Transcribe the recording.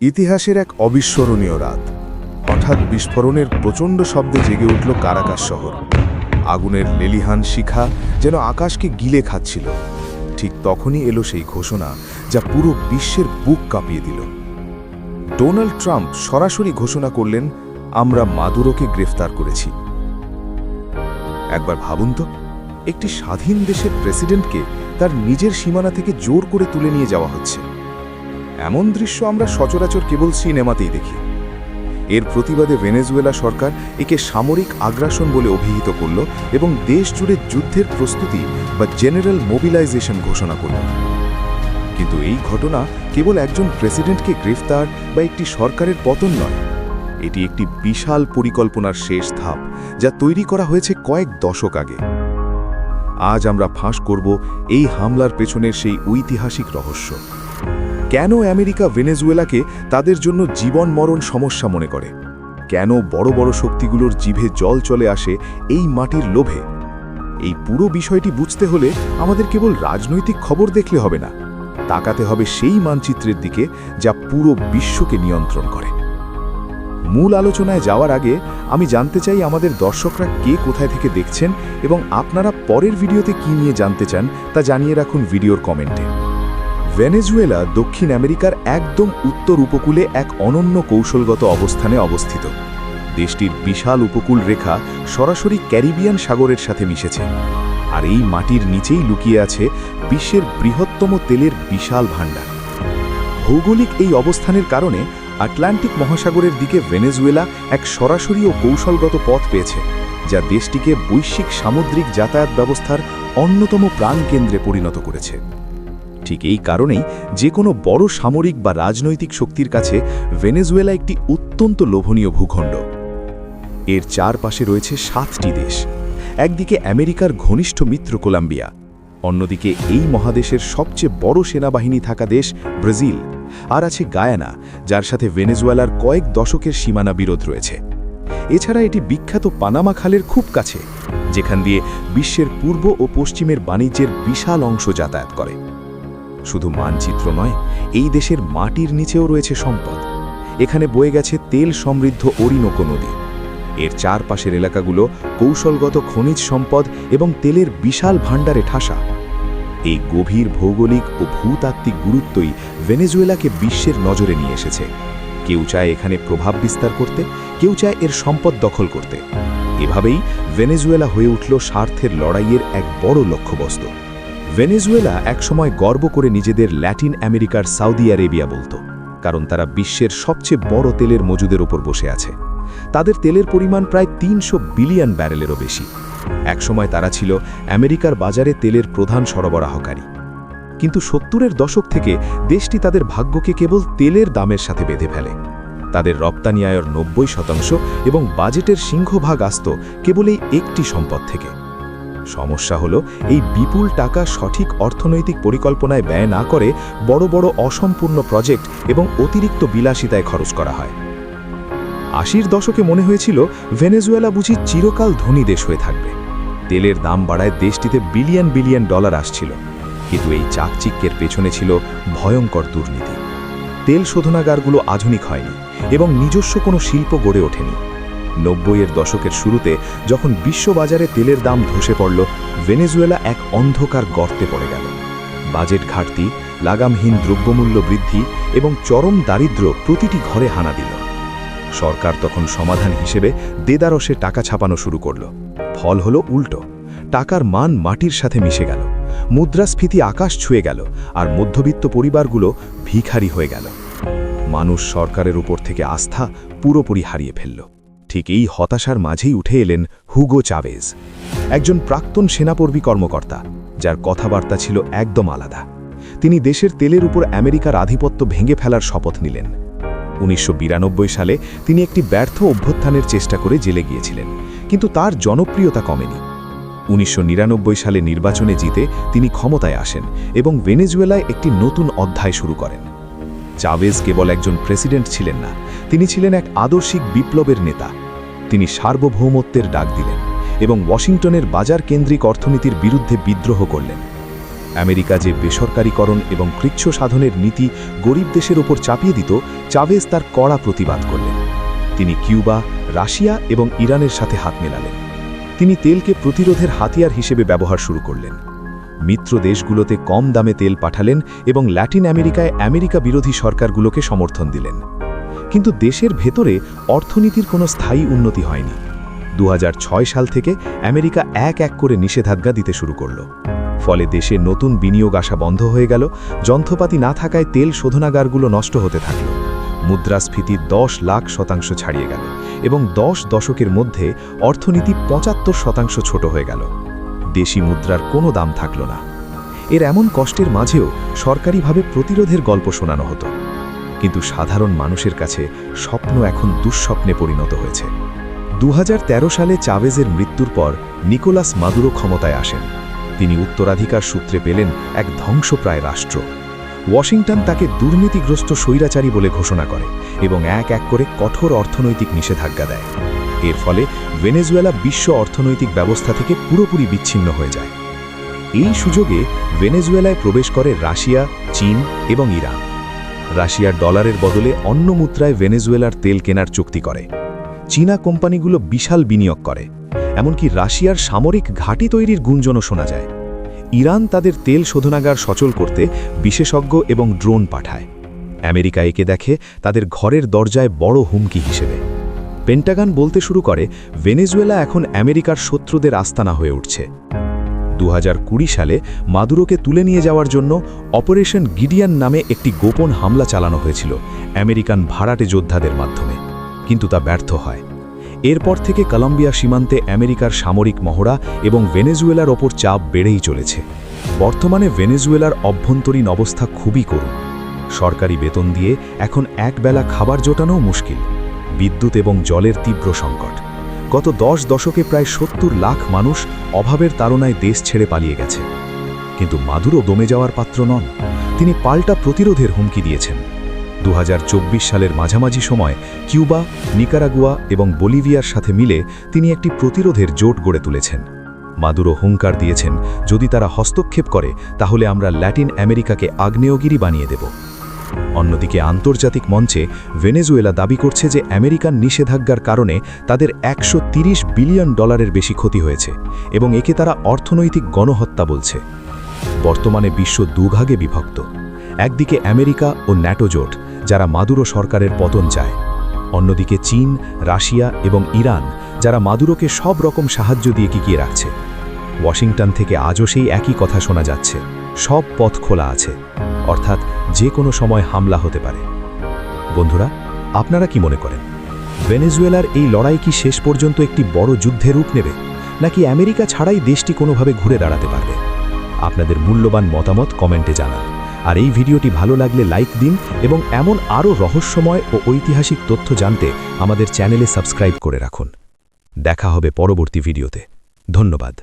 ইতিহাসের এক অবিস্মরণীয় রাত। হঠাৎ বিস্ফোরণের প্রচণ্ড শব্দে জেগে উঠল কারাকাস শহর। আগুনের লেলিহান শিখা যেন আকাশকে গিলে খাচ্ছিল। ঠিক তখনই এলো সেই ঘোষণা যা পুরো বিশ্বের বুক কাঁপিয়ে দিল। ডোনাল্ড ট্রাম্প সরাসরি ঘোষণা করলেন, আমরা মাদুরোকে গ্রেফতার করেছি। একবার ভাবুন তো, একটি স্বাধীন দেশের প্রেসিডেন্টকে তার নিজের সীমানা থেকে জোর করে তুলে নিয়ে যাওয়া হচ্ছে। এমন দৃশ্য আমরা সচরাচর কেবল সিনেমাতেই দেখি। এর প্রতিবাদে ভেনেজুয়েলা সরকার একে সামরিক আগ্রাসন বলে অভিহিত করল এবং দেশ জুড়ে যুদ্ধের প্রস্তুতি বা জেনারেল মোবিলাইজেশন ঘোষণা করল। কিন্তু এই ঘটনা কেবল একজন প্রেসিডেন্টকে গ্রেফতার বা একটি সরকারের পতন নয়। এটি একটি বিশাল পরিকল্পনার শেষ ধাপ যা তৈরি করা হয়েছে কয়েক দশক আগে। আজ আমরা ফাঁস করব এই হামলার পেছনের সেই ঐতিহাসিক রহস্য। কেন আমেরিকা ভেনেজুয়েলাকে তাদের জন্য জীবন মরণ সমস্যা মনে করে? কেন বড় বড় শক্তিগুলোর জিভে জল চলে আসে এই মাটির লোভে? এই পুরো বিষয়টি বুঝতে হলে আমাদের কেবল রাজনৈতিক খবর দেখলে হবে না। তাকাতে হবে সেই মানচিত্রের দিকে যা পুরো বিশ্বকে নিয়ন্ত্রণ করে। মূল আলোচনায় যাওয়ার আগে আমি জানতে চাই আমাদের দর্শকরা কে কোথায় থেকে দেখছেন এবং আপনারা পরের ভিডিওতে কি নিয়ে জানতে চান তা জানিয়ে রাখুন ভিডিওর কমেন্টে। ভেনেজুয়েলা দক্ষিণ আমেরিকার একদম উত্তর উপকূলে এক অনন্য কৌশলগত অবস্থানে অবস্থিত। দেশটির বিশাল উপকূল রেখা সরাসরি ক্যারিবিয়ান সাগরের সাথে মিশেছে। আর এই মাটির নিচেই লুকিয়ে আছে বিশ্বের বৃহত্তম তেলের বিশাল ভাণ্ডার। ভৌগোলিক এই অবস্থানের কারণে আটলান্টিক মহাসাগরের দিকে ভেনেজুয়েলা এক সরাসরি ও কৌশলগত পথ পেয়েছে, যা দেশটিকে বৈশ্বিক সামুদ্রিক যাতায়াত ব্যবস্থার অন্যতম প্রাণকেন্দ্রে পরিণত করেছে। ঠিক এই কারণেই যে কোনো বড় সামরিক বা রাজনৈতিক শক্তির কাছে ভেনেজুয়েলা একটি অত্যন্ত লোভনীয় ভূখণ্ড। এর চারপাশে রয়েছে সাতটি দেশ। একদিকে আমেরিকার ঘনিষ্ঠ মিত্র কোলাম্বিয়া, অন্যদিকে এই মহাদেশের সবচেয়ে বড় সেনাবাহিনী থাকা দেশ ব্রাজিল, আর আছে গায়ানা, যার সাথে ভেনেজুয়েলার কয়েক দশকের সীমানা বিরোধ রয়েছে। এছাড়া এটি বিখ্যাত পানামা খালের খুব কাছে, যেখান দিয়ে বিশ্বের পূর্ব ও পশ্চিমের বাণিজ্যের বিশাল অংশ যাতায়াত করে। শুধু মানচিত্র নয়, এই দেশের মাটির নিচেও রয়েছে সম্পদ। এখানে বয়ে গেছে তেল সমৃদ্ধ অরিনোকো নদী। এর চারপাশের এলাকাগুলো কৌশলগত খনিজ সম্পদ এবং তেলের বিশাল ভাণ্ডারে ঠাসা। এই গভীর ভৌগোলিক ও ভূতাত্ত্বিক গুরুত্বই ভেনেজুয়েলাকে বিশ্বের নজরে নিয়ে এসেছে। কেউ চায় এখানে প্রভাব বিস্তার করতে, কেউ চায় এর সম্পদ দখল করতে। এভাবেই ভেনেজুয়েলা হয়ে উঠল স্বার্থের লড়াইয়ের এক বড় লক্ষ্যবস্তু। ভেনেজুয়েলা একসময় গর্ব করে নিজেদের ল্যাটিন আমেরিকার সাউদি আরেবিয়া বলতো, কারণ তারা বিশ্বের সবচেয়ে বড় তেলের মজুদের ওপর বসে আছে। তাদের তেলের পরিমাণ প্রায় তিনশো বিলিয়ন ব্যারেলেরও বেশি। একসময় তারা ছিল আমেরিকার বাজারে তেলের প্রধান সরবরাহকারী। কিন্তু সত্তরের দশক থেকে দেশটি তাদের ভাগ্যকে কেবল তেলের দামের সাথে বেঁধে ফেলে। তাদের রপ্তানি আয়ের নব্বই শতাংশ এবং বাজেটের সিংহভাগ আসত কেবল এই একটি সম্পদ থেকে। সমস্যা হলো এই বিপুল টাকা সঠিক অর্থনৈতিক পরিকল্পনায় ব্যয় না করে বড় বড় অসম্পূর্ণ প্রজেক্ট এবং অতিরিক্ত বিলাসিতায় খরচ করা হয়। আশির দশকে মনে হয়েছিল ভেনেজুয়েলা বুঝি চিরকাল ধনী দেশ হয়ে থাকবে। তেলের দাম বাড়ায় দেশটিতে বিলিয়ন বিলিয়ন ডলার আসছিল। কিন্তু এই চাকচিক্যের পেছনে ছিল ভয়ঙ্কর দুর্নীতি। তেল শোধনাগারগুলো আধুনিক হয়নি এবং নিজস্ব কোনো শিল্প গড়ে ওঠেনি। নব্বইয়ের দশকের শুরুতে যখন বিশ্ববাজারে তেলের দাম ধসে পড়ল, ভেনেজুয়েলা এক অন্ধকার গর্তে পড়ে গেল। বাজেট ঘাটতি, লাগামহীন দ্রব্যমূল্য বৃদ্ধি এবং চরম দারিদ্র্য প্রতিটি ঘরে হানা দিল। সরকার তখন সমাধান হিসেবে দেদারসে টাকা ছাপানো শুরু করল। ফল হলো উল্টো, টাকার মান মাটির সাথে মিশে গেল। মুদ্রাস্ফীতি আকাশ ছুঁয়ে গেল আর মধ্যবিত্ত পরিবারগুলো ভিখারি হয়ে গেল। মানুষ সরকারের উপর থেকে আস্থা পুরোপুরি হারিয়ে ফেলল। ঠিক এই হতাশার মাঝেই উঠে এলেন হুগো চাভেজ, একজন প্রাক্তন সেনাপর্বী কর্মকর্তা, যার কথাবার্তা ছিল একদম আলাদা। তিনি দেশের তেলের উপর আমেরিকার আধিপত্য ভেঙে ফেলার শপথ নিলেন। উনিশশো বিরানব্বই সালে তিনি একটি ব্যর্থ অভ্যুত্থানের চেষ্টা করে জেলে গিয়েছিলেন, কিন্তু তার জনপ্রিয়তা কমেনি। উনিশশো নিরানব্বই সালে নির্বাচনে জিতে তিনি ক্ষমতায় আসেন এবং ভেনেজুয়েলায় একটি নতুন অধ্যায় শুরু করেন। চাভেজ কেবল একজন প্রেসিডেন্ট ছিলেন না, তিনি ছিলেন এক আদর্শিক বিপ্লবের নেতা। তিনি সার্বভৌমত্বের ডাক দিলেন এবং ওয়াশিংটনের বাজার কেন্দ্রিক অর্থনীতির বিরুদ্ধে বিদ্রোহ করলেন। আমেরিকা যে বেসরকারীকরণ এবং কৃচ্ছ সাধনের নীতি গরিব দেশের ওপর চাপিয়ে দিত, চাভেজ তার কড়া প্রতিবাদ করলেন। তিনি কিউবা, রাশিয়া এবং ইরানের সাথে হাত মেলালেন। তিনি তেলকে প্রতিরোধের হাতিয়ার হিসেবে ব্যবহার শুরু করলেন। মিত্র দেশগুলোতে কম দামে তেল পাঠালেন এবং ল্যাটিন আমেরিকায় আমেরিকা বিরোধী সরকারগুলোকে সমর্থন দিলেন। কিন্তু দেশের ভেতরে অর্থনীতির কোনো স্থায়ী উন্নতি হয়নি। দু হাজার ছয় সাল থেকে আমেরিকা এক এক করে নিষেধাজ্ঞা দিতে শুরু করল। ফলে দেশে নতুন বিনিয়োগ আসা বন্ধ হয়ে গেল, যন্ত্রপাতি না থাকায় তেল শোধনাগারগুলো নষ্ট হতে থাকল। মুদ্রাস্ফীতি দশ লাখ শতাংশ ছাড়িয়ে গেল এবং দশ দশকের মধ্যে অর্থনীতি পঁচাত্তর শতাংশ ছোট হয়ে গেল। দেশি মুদ্রার কোনো দাম থাকল না। এর এমন কষ্টের মাঝেও সরকারিভাবে প্রতিরোধের গল্প শোনানো হতো। কিন্তু সাধারণ মানুষের কাছে স্বপ্ন এখন দুঃস্বপ্নে পরিণত হয়েছে। দু হাজার তেরো সালে চাভেজের মৃত্যুর পর নিকোলাস মাদুরো ক্ষমতায় আসেন। তিনি উত্তরাধিকার সূত্রে পেলেন এক ধ্বংসপ্রায় রাষ্ট্র। ওয়াশিংটন তাকে দুর্নীতিগ্রস্ত স্বৈরাচারী বলে ঘোষণা করে এবং এক এক করে কঠোর অর্থনৈতিক নিষেধাজ্ঞা দেয়। এর ফলে ভেনেজুয়েলা বিশ্ব অর্থনৈতিক ব্যবস্থা থেকে পুরোপুরি বিচ্ছিন্ন হয়ে যায়। এই সুযোগে ভেনেজুয়েলায় প্রবেশ করে রাশিয়া, চীন এবং ইরান। রাশিয়ার ডলারের বদলে অন্য মুদ্রায় ভেনেজুয়েলার তেল কেনার চুক্তি করে। চীনা কোম্পানিগুলো বিশাল বিনিয়োগ করে। এমনকি রাশিয়ার সামরিক ঘাঁটি তৈরির গুঞ্জনও শোনা যায়। ইরান তাদের তেল শোধনাগার সচল করতে বিশেষজ্ঞ এবং ড্রোন পাঠায়। আমেরিকা একে দেখে তাদের ঘরের দরজায় বড় হুমকি হিসেবে। পেন্টাগান বলতে শুরু করে, ভেনেজুয়েলা এখন আমেরিকার শত্রুদের আস্তানা হয়ে উঠছে। দু হাজার কুড়ি সালে মাদুরোকে তুলে নিয়ে যাওয়ার জন্য অপারেশন গিডিয়ান নামে একটি গোপন হামলা চালানো হয়েছিল আমেরিকান ভাড়াটে যোদ্ধাদের মাধ্যমে, কিন্তু তা ব্যর্থ হয়। এরপর থেকে কলম্বিয়া সীমান্তে আমেরিকার সামরিক মহড়া এবং ভেনেজুয়েলার ওপর চাপ বেড়েই চলেছে। বর্তমানে ভেনেজুয়েলার অভ্যন্তরীণ অবস্থা খুবই করুণ। সরকারি বেতন দিয়ে এখন একবেলা খাবার জোটানোও মুশকিল। বিদ্যুৎ এবং জলের তীব্র সংকট। গত দশ দশকে প্রায় সত্তর লাখ মানুষ অভাবের তাড়নায় দেশ ছেড়ে পালিয়ে গেছে। কিন্তু মাদুরো দমে যাওয়ার পাত্র নন। তিনি পাল্টা প্রতিরোধের হুমকি দিয়েছেন। দু হাজার চব্বিশ সালের মাঝামাঝি সময় কিউবা, নিকারাগুয়া এবং বলিভিয়ার সাথে মিলে তিনি একটি প্রতিরোধের জোট গড়ে তুলেছেন। মাদুরো হুঙ্কার দিয়েছেন, যদি তারা হস্তক্ষেপ করে, তাহলে আমরা ল্যাটিন আমেরিকাকে আগ্নেয়গিরি বানিয়ে দেব। অন্যদিকে আন্তর্জাতিক মঞ্চে ভেনেজুয়েলা দাবি করছে যে আমেরিকান নিষেধাজ্ঞার কারণে তাদের একশো বিলিয়ন ডলারের বেশি ক্ষতি হয়েছে এবং একে তারা অর্থনৈতিক গণহত্যা বলছে। বর্তমানে বিশ্ব দুভাগে বিভক্ত। একদিকে আমেরিকা ও ন্যাটো জোট, যারা মাদুরো সরকারের পতন চায়। অন্যদিকে চীন, রাশিয়া এবং ইরান, যারা মাদুরোকে সব রকম সাহায্য দিয়ে কিকিয়ে রাখছে। ওয়াশিংটন থেকে আজও সেই একই কথা শোনা যাচ্ছে। সব পথ খোলা আছে। অর্থাৎ যে কোনো সময় হামলা হতে পারে। বন্ধুরা, আপনারা কি মনে করেন, ভেনেজুয়েলার এই লড়াই কি শেষ পর্যন্ত একটি বড় যুদ্ধে রূপ নেবে, নাকি আমেরিকা ছাড়াই দেশটি কোনোভাবে ঘুরে দাঁড়াতে পারবে? আপনাদের মূল্যবান মতামত কমেন্টে জানান। আর এই ভিডিওটি ভালো লাগলে লাইক দিন এবং এমন আরও রহস্যময় ও ঐতিহাসিক তথ্য জানতে আমাদের চ্যানেলে সাবস্ক্রাইব করে রাখুন। দেখা হবে পরবর্তী ভিডিওতে। ধন্যবাদ।